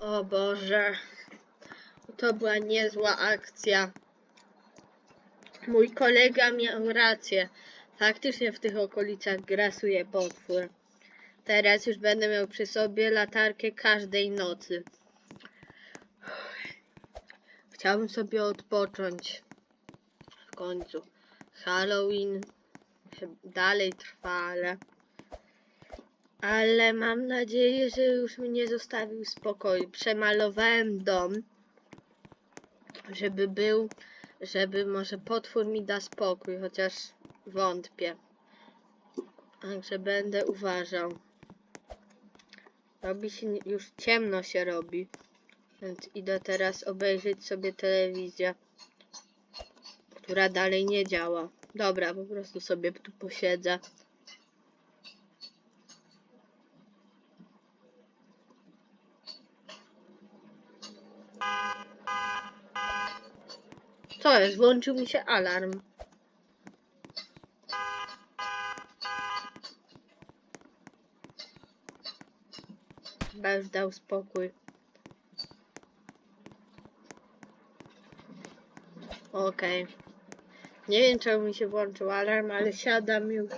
O Boże. To była niezła akcja. Mój kolega miał rację. Faktycznie w tych okolicach grasuje potwór. Teraz już będę miał przy sobie latarkę każdej nocy. Chciałbym sobie odpocząć. W końcu. Halloween dalej trwa, ale... Ale mam nadzieję, że już mnie zostawił w spokoju. Przemalowałem dom, żeby był, żeby może potwór mi da spokój, chociaż wątpię. Także będę uważał. Robi się już ciemno się robi, więc idę teraz obejrzeć sobie telewizję, która dalej nie działa. Dobra, po prostu sobie tu posiedzę. Co jest? Włączył mi się alarm. Już dał spokój. Okej. Nie wiem czemu mi się włączył alarm, ale siadam już.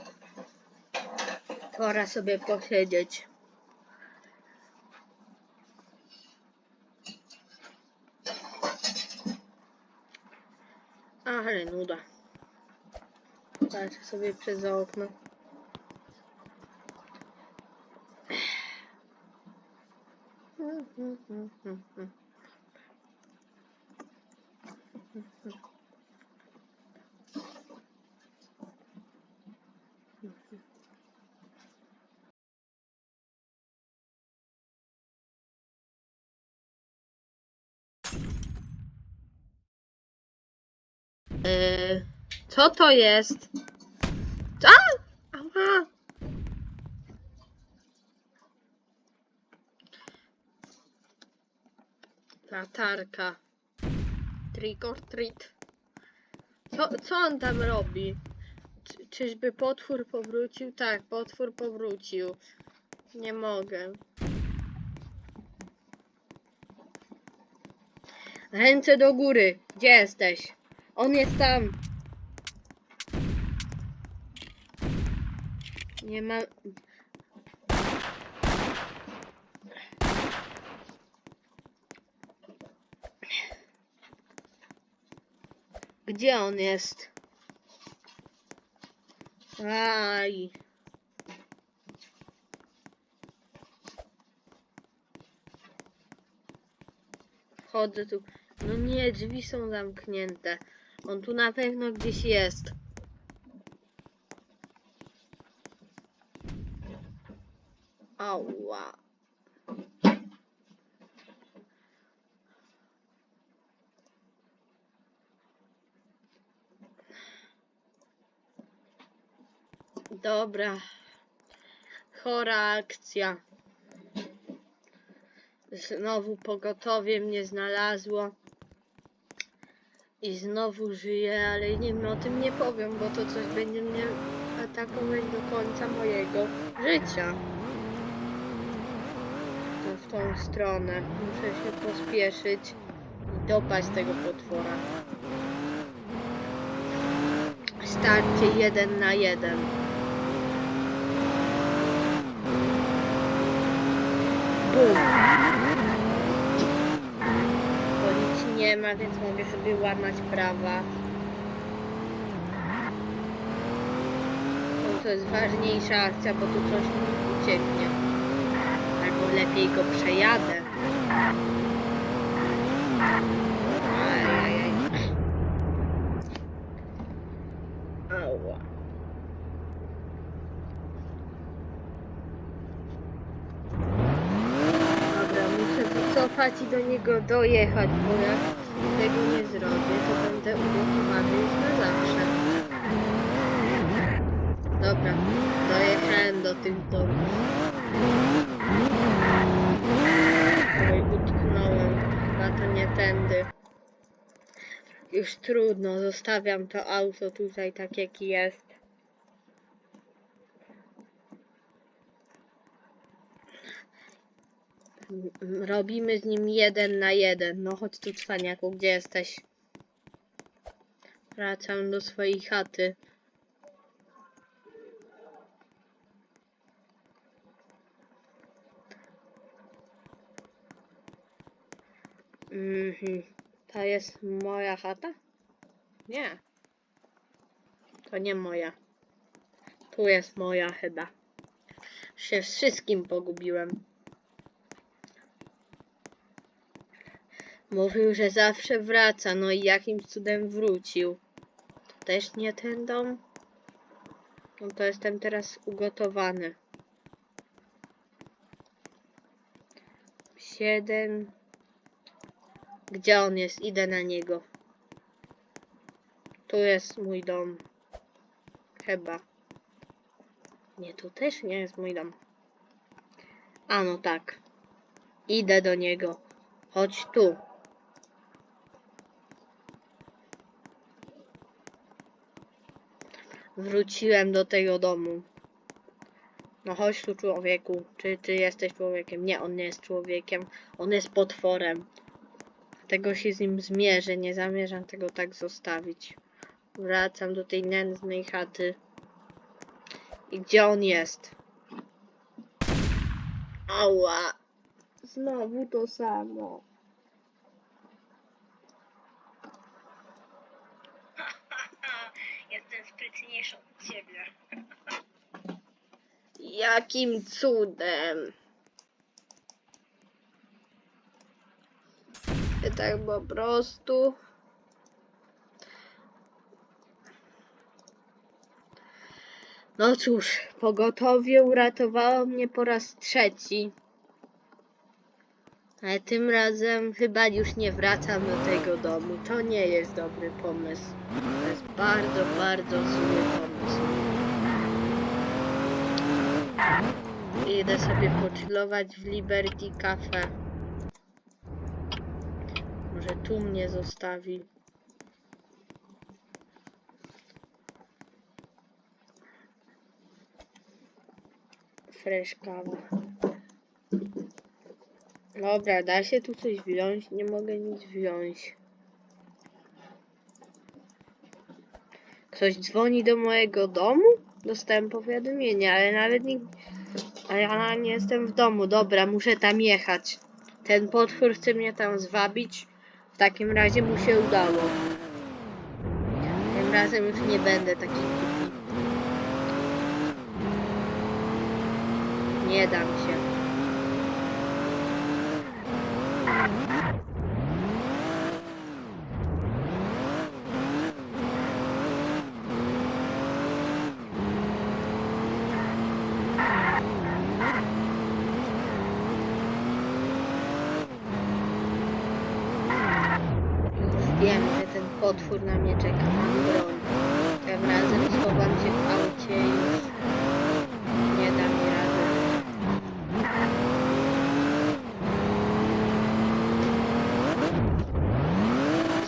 Pora sobie posiedzieć. Ale nuda. Patrzę sobie przez okno. Yy, co to jest? Co? Ała! Latarka. Trick or treat. Co, co on tam robi? Czy, czyżby potwór powrócił? Tak, potwór powrócił. Nie mogę. Ręce do góry. Gdzie jesteś? On jest tam. Nie ma. Gdzie on jest? Aj. Chodzę tu. No nie, drzwi są zamknięte. On tu na pewno gdzieś jest. Ała. Dobra. Chora akcja. Znowu pogotowie mnie znalazło. I znowu żyję, ale nie o tym nie powiem, bo to coś będzie mnie atakować do końca mojego życia. Tą stronę. Muszę się pospieszyć i dopaść tego potwora. Starcie jeden na jeden. Bum. Policji nie ma, więc mogę sobie łamać prawa. No, to jest ważniejsza akcja, bo tu coś mi ucieknie. Lepiej go przejadę. I do niego dojechać, bo jak tego nie zrobię, to będę ublokowany już na zawsze. Dobra, dojechałem do tych domów. Oj, utknąłem. Chyba to nie tędy. Już trudno, zostawiam to auto tutaj tak jak jest. Robimy z nim jeden na jeden. No chodź tu, cwaniaku, gdzie jesteś? Wracam do swojej chaty. Mhm. To jest moja chata? Nie. To nie moja. Tu jest moja chyba. Się wszystkim pogubiłem. Mówił, że zawsze wraca, no i jakimś cudem wrócił. To też nie ten dom? No to jestem teraz ugotowany. Siedem. Gdzie on jest? Idę na niego. Tu jest mój dom. Chyba. Nie, tu też nie jest mój dom. A no tak. Idę do niego. Chodź tu. Wróciłem do tego domu. No chodź tu człowieku. Czy ty jesteś człowiekiem? Nie, on nie jest człowiekiem. On jest potworem. Tego się z nim zmierzę. Nie zamierzam tego tak zostawić. Wracam do tej nędznej chaty. I gdzie on jest? Ała. Znowu to samo. Jestem sprytniejszy od ciebie. Jakim cudem? Tak po prostu. No cóż, pogotowie uratowało mnie po raz trzeci. Ale tym razem chyba już nie wracam do tego domu. To nie jest dobry pomysł. To jest bardzo, bardzo zły pomysł. Idę sobie pochillować w Liberty Cafe. Może tu mnie zostawi. Fresh kawa. Dobra, da się tu coś wziąć? Nie mogę nic wziąć. Ktoś dzwoni do mojego domu? Dostałem powiadomienie, ale nawet nikt... A ja nie jestem w domu. Dobra, muszę tam jechać. Ten potwór chce mnie tam zwabić. W takim razie mu się udało. Tym razem już nie będę taki głupi. Nie dam się. Wiem, że ten potwór na mnie czeka. Mam broń. Tym razem schowam się w aucie i już nie da mi rady.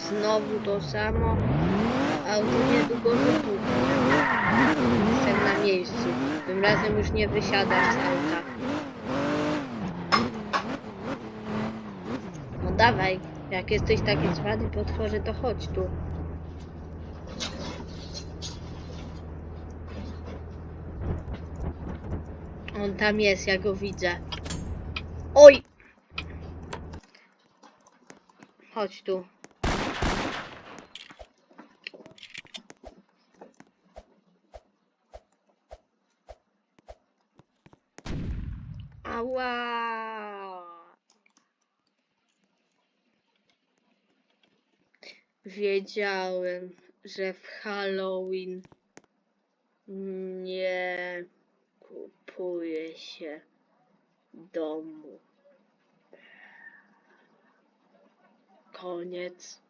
Znowu to samo. Auto niedługo wybuchnie. Jestem na miejscu. Tym razem już nie wysiadam z auta. No dawaj, jak jesteś taki cwany potworze, to chodź tu. On tam jest, ja go widzę. Oj! Chodź tu. Ała! Wiedziałem, że w Halloween nie kupuje się domu. Koniec.